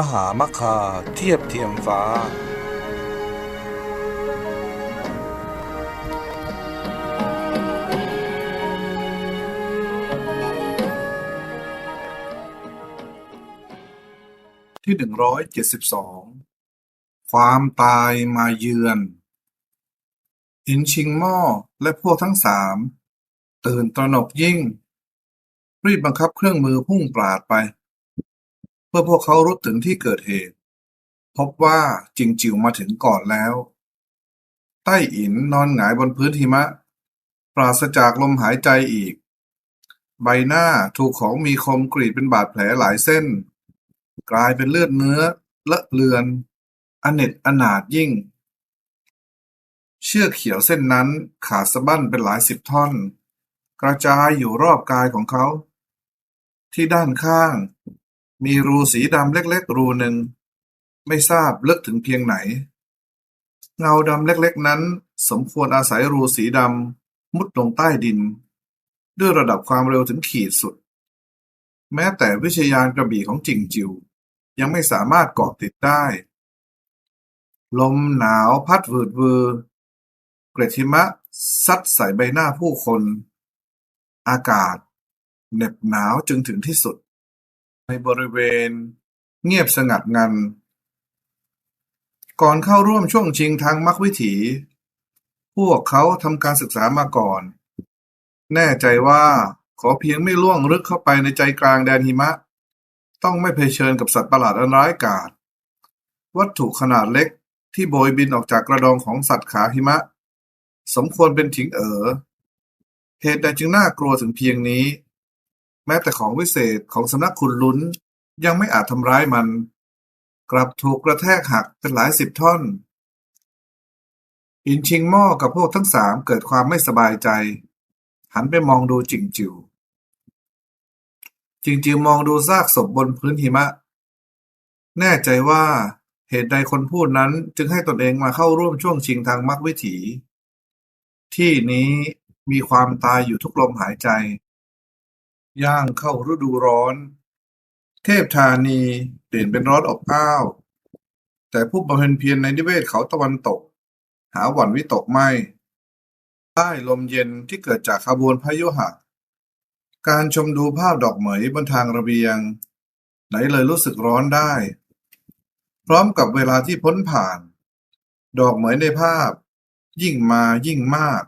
มหามคาเทียบเทียมฟ้า ที่หนึ่งร้อยเจ็ดสิบสองความตายมาเยือนหินชิงหม้อและพวกทั้งสาม ตื่นตระหนกยิ่ง รีบบังคับเครื่องมือพุ่งปราดไป เพื่อพวกเขารุดถึงที่เกิดเหตุ พบว่าจิงจิ๋วมาถึงก่อนแล้ว ใต้อินนอนหงายบนพื้นหิมะ ปราศจากลมหายใจอีก ใบหน้าถูกของมีคมกรีดเป็นบาดแผลหลายเส้น กลายเป็นเลือดเนื้อ เลอะเลือนอเนจอนาถยิ่ง เชือกเขียวเส้นนั้นขาดสะบั้นเป็นหลายสิบท่อน กระจายอยู่รอบกายของเขา ที่ด้านข้าง มีรูสีดำเล็ก ๆ รูหนึ่งไม่ทราบลึกถึงเพียงไหน เงาดำเล็ก ๆ นั้น สมควรอาศัยรูสีดำมุดลงใต้ดิน ด้วยระดับความเร็วถึงขีดสุด แม้แต่วิชยานกระบี่ของจิงจิว ยังไม่สามารถเกาะติดได้ ลมหนาวพัดวืดวือ เกล็ดหิมะซัดใส่ใบหน้าผู้คน อากาศเหน็บหนาวจึงถึงที่สุด ในบริเวณเงียบสงัดงัน ก่อนเข้าร่วมช่วงชิงทางมรรควิถี พวกเขาทำการศึกษามาก่อน แน่ใจว่าขอเพียงไม่ล่วงลึกเข้าไปในใจกลางแดนหิมะ ต้องไม่เผชิญกับสัตว์ประหลาดอันร้ายกาจวัตถุขนาดเล็กที่โบยบินออกจากกระดองของสัตว์ขาหิมะ สมควรเป็นถิงเอ๋อเหตุใดจึงน่ากลัวถึงเพียงนี้ แม้แต่ของวิเศษของสำนักขุนลุ้น ยังไม่อาจทำร้ายมัน กลับถูกกระแทกหักเป็นหลายสิบท่อนอินชิงหม้อกับพวกทั้งสามเกิดความไม่สบายใจ หันไปมองดูจิงจิวจิงจิวมองดูซากศพบนพื้นหิมะ แน่ใจว่าเหตุใดคนพูดนั้นจึงให้ตนเองมาเข้าร่วมช่วงชิงทางมรรควิถี ที่นี้มีความตายอยู่ทุกลมหายใจ ย่างเข้าฤดูร้อน เทพธานีเปลี่ยนเป็นร้อนอบอ้าว แต่ผู้บำเพ็ญเพียรในนิเวศเขาตะวันตก หาหวั่นวิตกไม่ ใต้ลมเย็นที่เกิดจากขบวนพายุหะการชมดูภาพดอกเหมยบนทางระเบียง ไหนเลยรู้สึกร้อนได้ พร้อมกับเวลาที่พ้นผ่าน ดอกเหมยในภาพ ยิ่งมายิ่งมาก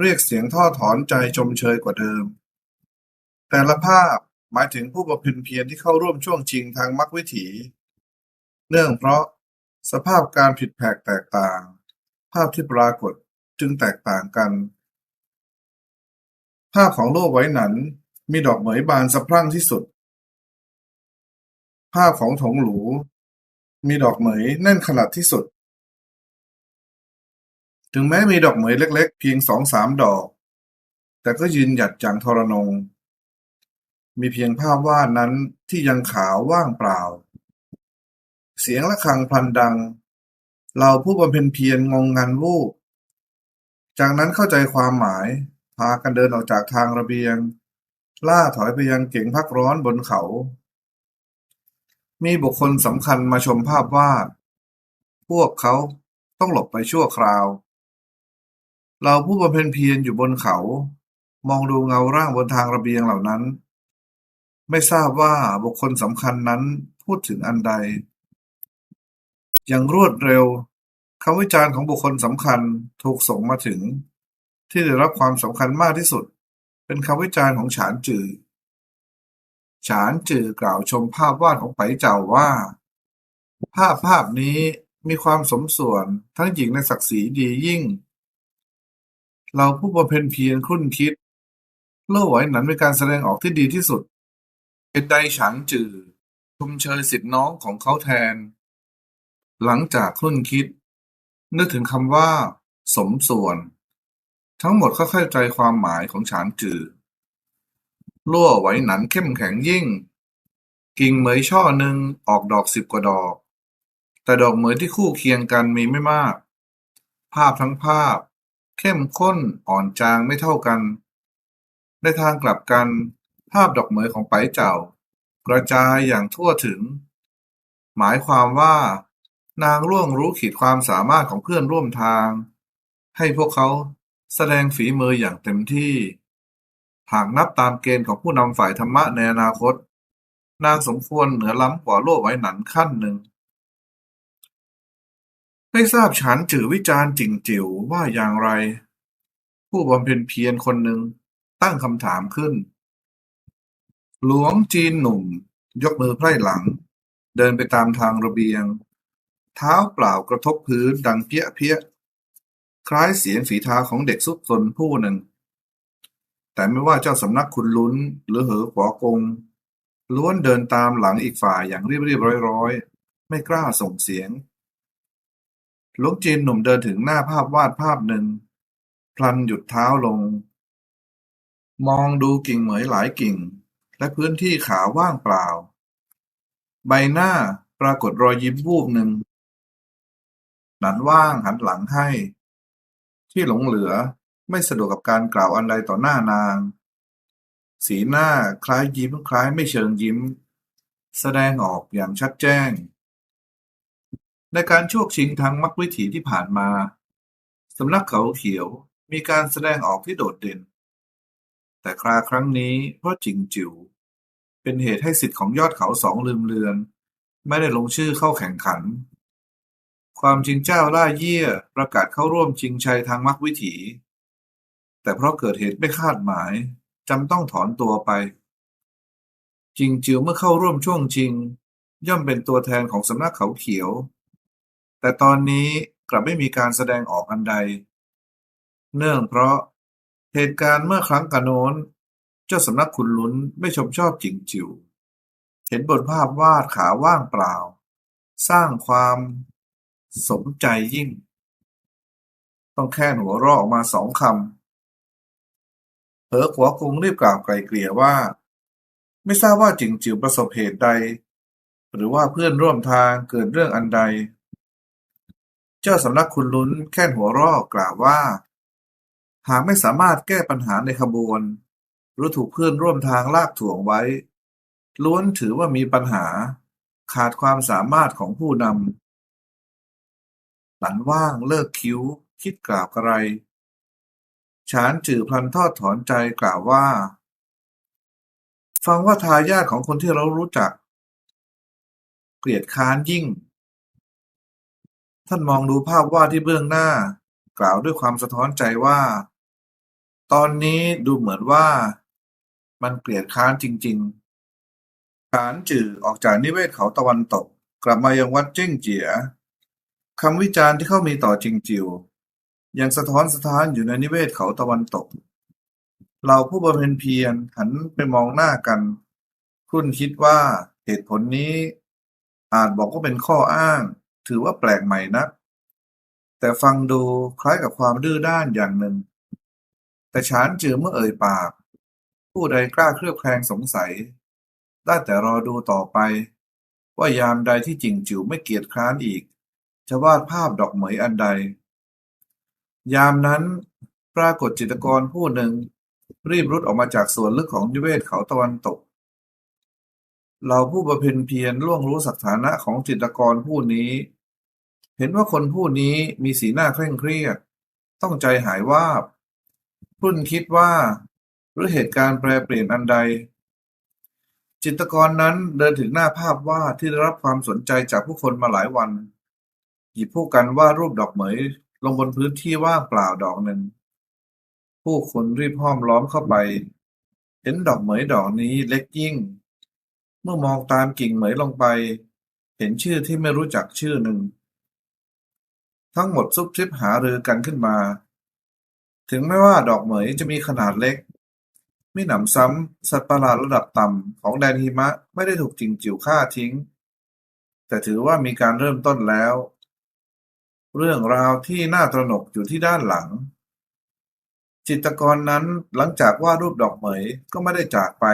เรียกเสียงท่อถอนใจชมเชยกว่าเดิม แต่ละภาพหมายถึงผู้บำเพ็ญเพียรที่เข้าร่วมช่วงชิงทางมรรควิถี เนื่องเพราะสภาพการผิดแผกแตกต่าง ภาพที่ปรากฏจึงแตกต่างกัน ภาพของโลกไว้หนันมีดอกเหมยบานสะพรั่งที่สุด ภาพของถงหลู มีดอกเหมยแน่นขนาดที่สุด ถึงแม้มีดอกเหมยเล็ก ๆ เพียงสองสามดอก แต่ก็ยืนหยัดอย่างทรนง มีเพียงภาพวาดนั้นที่ยังขาวว่างเปล่า เสียงระฆังพลันดัง เราผู้บำเพ็ญเพียรงงงันวูบจากนั้นเข้าใจความหมาย พากันเดินออกจากทางระเบียง ล่าถอยไปยังเก๋งพักร้อนบนเขา มีบุคคลสำคัญมาชมภาพวาด พวกเขาต้องหลบไปชั่วคราว เราผู้บำเพ็ญเพียรอยู่บนเขา มองดูเงาร่างบนทางระเบียงเหล่านั้น ไม่ทราบว่าบุคคลสำคัญนั้นพูดถึงอันใด อย่างรวดเร็ว คำวิจารณ์ของบุคคลสำคัญถูกส่งมาถึง ที่ได้รับความสำคัญมากที่สุด เป็นคำวิจารณ์ของฉานจือ ฉานจือกล่าวชมภาพวาดของไปเจ้าว่า ภาพภาพนี้มีความสมส่วนทั้งหญิงในศักดิ์ศรีดียิ่ง เราผู้บำเพ็ญเพียรครุ่นคิดเล่าไหวหนันเป็นการแสดงออกที่ดีที่สุด เหตุใดฉานจือชมเชยสิทธิน้องของเขาแทน หลังจากครุ่นคิด นึกถึงคำว่า สมส่วน ทั้งหมดก็เข้าใจความหมายของฉานจือลั่วไหวหนันเข้มแข็งยิ่ง กิ่งเหมยช่อหนึ่งออกดอกสิบกว่าดอก แต่ดอกเหมยที่คู่เคียงกันมีไม่มาก ภาพทั้งภาพ เข้มข้นอ่อนจางไม่เท่ากัน ในทางกลับกัน ภาพดอกเหมยของไปเจ้ากระจายอย่างทั่วถึง หมายความว่านางล่วงรู้ขีดความสามารถของเพื่อนร่วมทาง ให้พวกเขาแสดงฝีมืออย่างเต็มที่ หากนับตามเกณฑ์ของผู้นำฝ่ายธรรมะในอนาคต นางสมควรเหนือล้ำกว่าโลกไว้หนันขั้นหนึ่ง ไม่ทราบฉันจือวิจารณ์จิงจิ๋วว่าอย่างไร ผู้บำเพ็ญเพียรคนหนึ่งตั้งคำถามขึ้น หลวงจีนหนุ่มยกมือไพร่หลัง เดินไปตามทางระเบียง เท้าเปล่ากระทบพื้นดังเปี้ยเพี้ยคล้ายเสียงฝีเท้าของเด็กซุกซนผู้หนึ่ง แต่ไม่ว่าเจ้าสำนักคุณลุ้นหรือเหอขวากง ล้วนเดินตามหลังอีกฝ่ายอย่างเรียบเรียบร้อยร้อยๆไม่กล้าส่งเสียงหลวงจีนหนุ่มเดินถึงหน้าภาพวาดภาพหนึ่ง พลันหยุดเท้าลง มองดูกิ่งเหมยหลายกิ่ง และพื้นที่ขาว่างเปล่า ใบหน้าปรากฏรอยยิ้มวูบหนึ่งหนันว่างหันหลังให้ ที่หลงเหลือไม่สะดวกกับการกล่าวอันใดต่อหน้านาง สีหน้าคล้ายยิ้มคล้ายไม่เชิงยิ้ม แสดงออกอย่างชัดแจ้ง ในการโชคชิงทางมรรควิถีที่ผ่านมา สำนักเขาเขียวมีการแสดงออกที่โดดเด่น แต่คราครั้งนี้เพราะจิงจิ๋วเป็นเหตุให้สิทธิ์ของยอดเขาสองลืมเลือน ไม่ได้ลงชื่อเข้าแข่งขัน ความจริงเจ้าล่าเยี่ยประกาศเข้าร่วมชิงชัยทางมรรควิถี แต่เพราะเกิดเหตุไม่คาดหมายจำต้องถอนตัวไป จิงจิ๋วเมื่อเข้าร่วมช่วงชิง ย่อมเป็นตัวแทนของสำนักเขาเขียว แต่ตอนนี้กลับไม่มีการแสดงออกอันใด เนื่องเพราะ เหตุการณ์เมื่อครั้งกะโน้น เจ้าสำนักขุนลุ้นไม่ชมชอบจิงจิ๋ว เห็นบนภาพวาดขาว่างเปล่า สร้างความสมใจยิ่ง ต้องแค่หัวราะออกมาสองคำเหอขวากงรีบกล่าวไกลเกลี่ยว่า ไม่ทราบว่าจิงจิ๋วประสบเหตุใด หรือว่าเพื่อนร่วมทางเกิดเรื่องอันใด เจ้าสำนักคุณลุ้นแค่นหัวราะกล่าวว่า หากไม่สามารถแก้ปัญหาในขบวน หรือถูกเพื่อนร่วมทางลากถ่วงไว้ ล้วนถือว่ามีปัญหา ขาดความสามารถของผู้นำหลันว่างเลิกคิ้ว คิดกล่าวกระไรฉานจื่อพลันทอดถอนใจกล่าวว่า ฟังว่าทายาทของคนที่เรารู้จัก เกลียดค้านยิ่ง ท่านมองดูภาพวาดที่เบื้องหน้ากล่าวด้วยความสะท้อนใจว่า ตอนนี้ดูเหมือนว่ามันเกลียดค้านจริง ๆ ขานจื่อออกจากนิเวศเขาตะวันตก กลับมายังวัดเจ้งเจี๋ยคำวิจารณ์ที่เขามีต่อจิงจิว ยังสะท้อนสะท้านอยู่ในนิเวศเขาตะวันตก เราผู้บำเพ็ญเพียรหันไปมองหน้ากัน คุณคิดว่าเหตุผลนี้ อาจบอกว่าเป็นข้ออ้าง ถือว่าแปลกใหม่นัก แต่ฟังดูคล้ายกับความดื้อด้านอย่างหนึ่ง แต่ฉานจือเมื่อเอ่ยปาก ผู้ใดกล้าเคลือบแคลงสงสัย ได้แต่รอดูต่อไป ว่ายามใดที่จิงจิ๋วไม่เกียจคร้านอีก จะวาดภาพดอกเหมยอันใด ยามนั้นปรากฏจิตกรผู้หนึ่ง รีบรุดออกมาจากส่วนลึกของนิเวศเขาตะวันตกเราผู้บำเพ็ญเพียรล่วงรู้สถานะของจิตกรผู้นี้ เห็นว่าคนผู้นี้มีสีหน้าเคร่งเครียด ต้องใจหายวาบ พุ่นคิดว่า หรือเหตุการณ์แปรเปลี่ยนอันใด จิตรกรนั้นเดินถึงหน้าภาพวาดที่ได้รับความสนใจจากผู้คนมาหลายวัน หยิบผู้กันวาดรูปดอกเหมย ลงบนพื้นที่ว่างเปล่าดอกหนึ่ง ผู้คนรีบห้อมล้อมเข้าไป เห็นดอกเหมยดอกนี้เล็กยิ่ง เมื่อมองตามกิ่งเหมยลงไป เห็นชื่อที่ไม่รู้จักชื่อหนึ่งทั้งหมดซุบซิบหารือกันขึ้นมา ถึงแม้ว่าดอกเหมยจะมีขนาดเล็ก มิหนำซ้ำ สัตว์ประหลาดระดับต่ำของแดนหิมะไม่ได้ถูกจิงจิ๋วฆ่าทิ้ง แต่ถือว่ามีการเริ่มต้นแล้ว เรื่องราวที่น่าตระหนกอยู่ที่ด้านหลัง จิตรกรนั้นหลังจากวาดรูปดอกเหมยก็ไม่ได้จากไป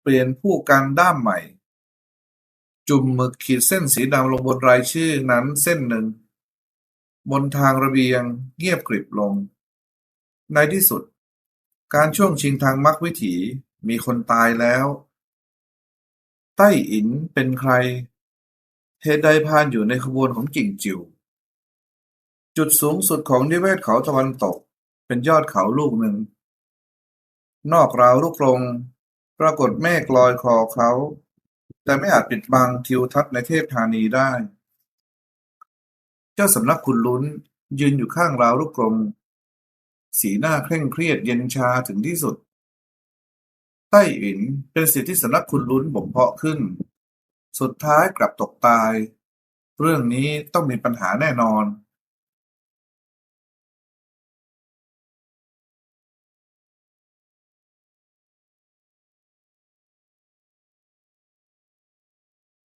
เปลี่ยนผู้กันด้ามใหม่จุ่มหมึกขีดเส้นสีดำลงบนรายชื่อนั้นเส้นหนึ่ง บนทางระเบียงเงียบกริบลง ในที่สุด การช่วงชิงทางมรรควิถี มีคนตายแล้ว ไต้อินเป็นใคร เหตุใดพานอยู่ในขบวนของกิ่งจิว จุดสูงสุดของนิเวศเขาตะวันตก เป็นยอดเขาลูกหนึ่ง นอกราวลูกกรงปรากฏเมฆลอยคลอเคล้าแต่ไม่อาจปิดบังทิวทัศน์ในเทพธานีได้ เจ้าสำนักขุนลุ้นยืนอยู่ข้างราวลูกกรง สีหน้าเคร่งเครียดเย็นชาถึงที่สุด ไต้อินเป็นสิทธิที่สำนักคุณลุ้นบ่มเพาะขึ้น สุดท้ายกลับตกตาย เรื่องนี้ต้องมีปัญหาแน่นอน